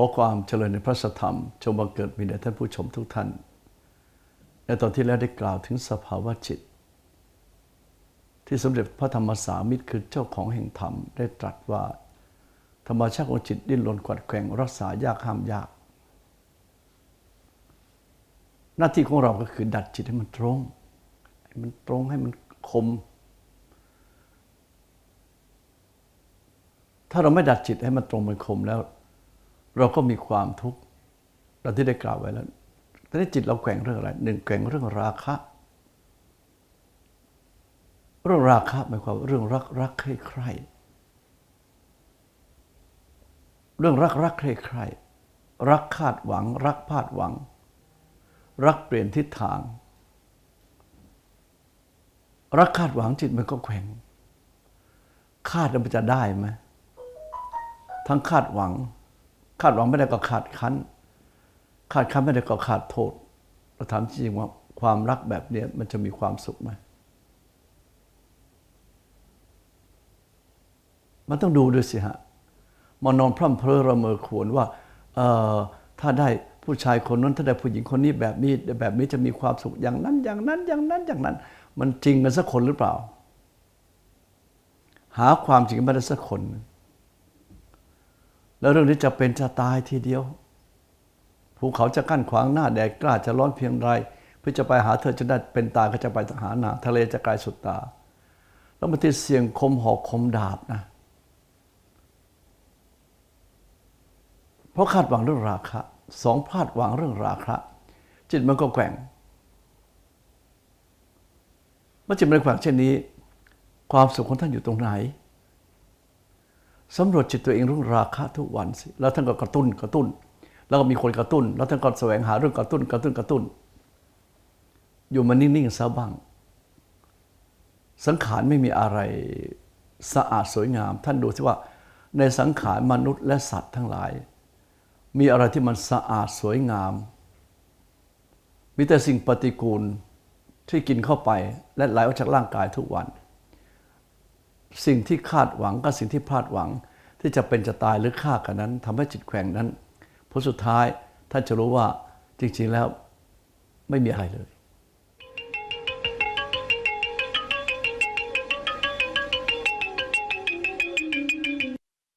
อความเจริญในพระสธรรม จงบังเกิดมีแด่ท่านผู้ชมทุกท่าน ในตอนที่แล้วได้กล่าวถึงสภาวะจิต ที่สมเด็จพระธรรมสามิตรคือเจ้าของแห่งธรรมได้ตรัสว่า ธรรมชาติของจิตดิ้นรนกวัดแกว่งรักษายากห้ามยาก หน้าที่ของเราก็คือดัดจิตให้มันตรง ให้มันตรงให้มันคม ถ้าเราไม่ดัดจิตให้มันตรงมันคมแล้ว เราก็มีความทุกข์เราที่ได้กล่าวไว้แล้วตอนนี้จิตเราแกว่งเรื่องอะไรหนึ่งแกว่งเรื่องราคะ เรื่องราคะหมายความว่าเรื่องรักรักใคร่ใคร่เรื่องรักรักใคร่ใคร่รักคาดหวัง รักพาดหวัง รักเปลี่ยนทิศทาง รักคาดหวังจิตมันก็แกว่งคาดมันจะได้ไหมทั้งคาดหวัง คาดหวังไม่ได้ก็ขาดคันคาดคันไม่ได้ก็ขาดโทษเราถามจริงว่าความรักแบบนี้มันจะมีความสุขไหมมันต้องดูด้วยสิฮะมานอนพร่ำเพรอระเมอขวนว่าเออถ้าได้ผู้ชายคนนั้นถ้าได้ผู้หญิงคนนี้แบบนี้แบบนี้จะมีความสุขอย่างนั้น อย่างนั้นอย่างนั้นอย่างนั้น มันจริงกันสักคนหรือเปล่า หาความจริงไม่ได้สักคน แล้วเรื่องนี้จะเป็นจะตายทีเดียว ภูเขาจะกั้นขวางหน้าแดดกล้าจะร้อนเพียงไรเพื่อจะไปหาเธอจะได้เป็นตายก็จะไปหาหนาทะเลจะกลายสุดตา แล้วมันที่เสียงคมหอกคมดาบนะ เพราะคาดหวังเรื่องราคะสองพลาดหวังเรื่องราคะจิตมันก็แกว่งเมื่อจิตมันแกว่งเช่นนี้ ความสุขของท่านอยู่ตรงไหน สำรวจจิตตัวเองเรื่องราคะทุกวันสิ แล้วท่านก็กระตุ้นกระตุ้น แล้วก็มีคนกระตุ้น แล้วท่านก็แสวงหาเรื่องกระตุ้นกระตุ้นกระตุ้น อยู่มันนิ่งๆซะบ้าง สังขารไม่มีอะไรสะอาดสวยงาม ท่านดูสิว่า ในสังขารมนุษย์และสัตว์ทั้งหลาย มีอะไรที่มันสะอาดสวยงาม มีแต่สิ่งปฏิกูลที่กินเข้าไปและไหลออกจากร่างกายทุกวัน สิ่งที่คาดหวังกับสิ่งที่พลาดหวัง ที่จะเป็นจะตายหรือฆ่ากันนั้นทำให้จิตแข็งนั้นผลสุดท้ายท่านจะรู้ว่าจริงๆแล้วไม่มีอะไรเลย